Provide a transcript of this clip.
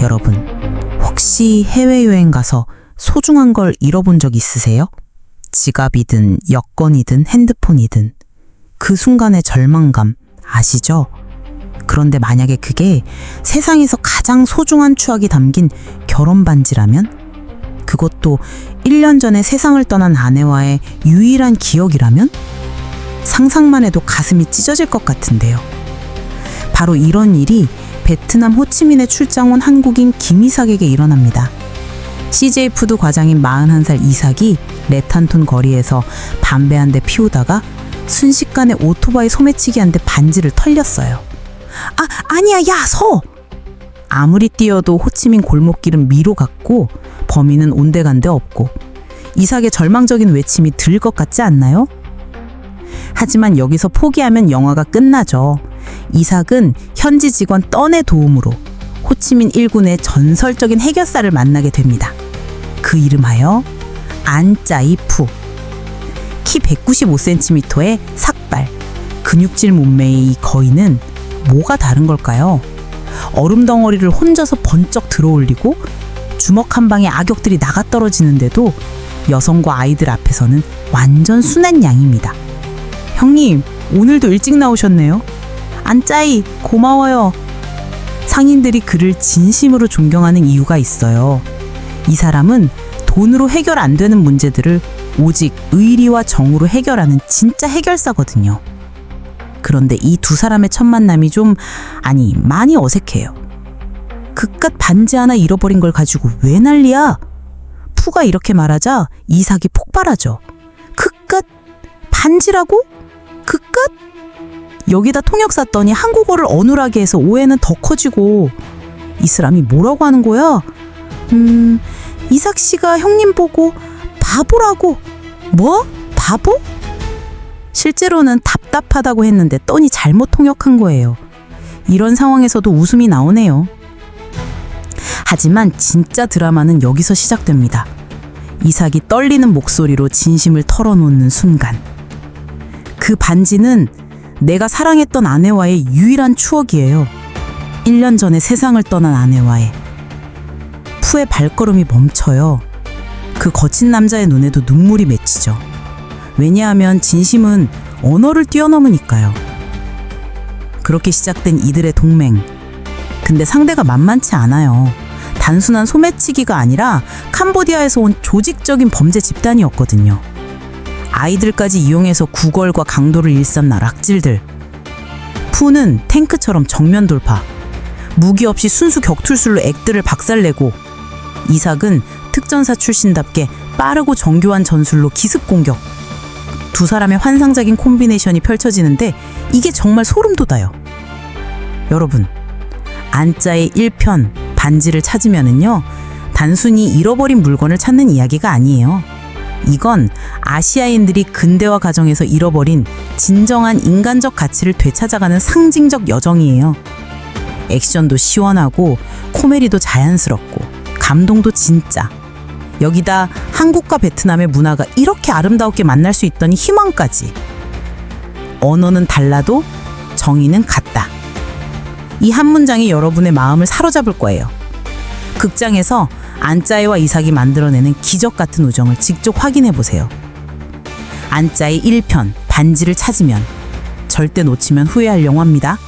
여러분, 혹시 해외여행 가서 소중한 걸 잃어본 적 있으세요? 지갑이든 여권이든 핸드폰이든 그 순간의 절망감 아시죠? 그런데 만약에 그게 세상에서 가장 소중한 추억이 담긴 결혼 반지라면? 그것도 1년 전에 세상을 떠난 아내와의 유일한 기억이라면? 상상만 해도 가슴이 찢어질 것 같은데요. 바로 이런 일이 베트남 호치민에 출장 온 한국인 김이삭에게 일어납니다. CJ 푸드 과장인 41살 이삭이 레탄톤 거리에서 담배 한 대 피우다가 순식간에 오토바이 소매치기 한 대 반지를 털렸어요. 아, 아니야, 야, 서! 아무리 뛰어도 호치민 골목길은 미로 같고 범인은 온데간데 없고 이삭의 절망적인 외침이 들릴 것 같지 않나요? 하지만 여기서 포기하면 영화가 끝나죠. 이삭은 현지 직원 떤의 도움으로 호치민 1군의 전설적인 해결사를 만나게 됩니다. 그 이름하여 안짜이푸. 키 195cm의 삭발, 근육질 몸매의 이 거인은 뭐가 다른 걸까요? 얼음 덩어리를 혼자서 번쩍 들어올리고 주먹 한 방에 악역들이 나가 떨어지는데도 여성과 아이들 앞에서는 완전 순한 양입니다. 형님, 오늘도 일찍 나오셨네요. 안짜이, 고마워요. 상인들이 그를 진심으로 존경하는 이유가 있어요. 이 사람은 돈으로 해결 안 되는 문제들을 오직 의리와 정으로 해결하는 진짜 해결사거든요. 그런데 이 두 사람의 첫 만남이 좀, 아니, 많이 어색해요. 그깟 반지 하나 잃어버린 걸 가지고 왜 난리야? 푸가 이렇게 말하자 이삭이 폭발하죠. 그깟 반지라고? 그깟? 여기다 통역 샀더니 한국어를 어눌하게 해서 오해는 더 커지고 이 사람이 뭐라고 하는 거야? 음, 이삭 씨가 형님 보고 바보라고. 뭐? 바보? 실제로는 답답하다고 했는데 떠니 잘못 통역한 거예요. 이런 상황에서도 웃음이 나오네요. 하지만 진짜 드라마는 여기서 시작됩니다. 이삭이 떨리는 목소리로 진심을 털어놓는 순간. 그 반지는 내가 사랑했던 아내와의 유일한 추억이에요. 1년 전에 세상을 떠난 아내와의. 푸의 발걸음이 멈춰요. 그 거친 남자의 눈에도 눈물이 맺히죠. 왜냐하면 진심은 언어를 뛰어넘으니까요. 그렇게 시작된 이들의 동맹. 근데 상대가 만만치 않아요. 단순한 소매치기가 아니라 캄보디아에서 온 조직적인 범죄 집단이었거든요. 아이들까지 이용해서 구걸과 강도를 일삼는 락질들. 푸는 탱크처럼 정면 돌파. 무기 없이 순수 격투술로 액들을 박살내고 이삭은 특전사 출신답게 빠르고 정교한 전술로 기습 공격. 두 사람의 환상적인 콤비네이션이 펼쳐지는데 이게 정말 소름 돋아요. 여러분, 안자의 1편 반지를 찾으면은요. 단순히 잃어버린 물건을 찾는 이야기가 아니에요. 이건 아시아인들이 근대화 과정에서 잃어버린 진정한 인간적 가치를 되찾아가는 상징적 여정이에요. 액션도 시원하고 코미디도 자연스럽고 감동도 진짜. 여기다 한국과 베트남의 문화가 이렇게 아름다웠게 만날 수 있다니 희망까지. 언어는 달라도 정의는 같다. 이 한 문장이 여러분의 마음을 사로잡을 거예요. 극장에서 안짜이와 이삭이 만들어내는 기적 같은 우정을 직접 확인해 보세요. 안짜이 1편 반지를 찾으면 절대 놓치면 후회할 영화입니다.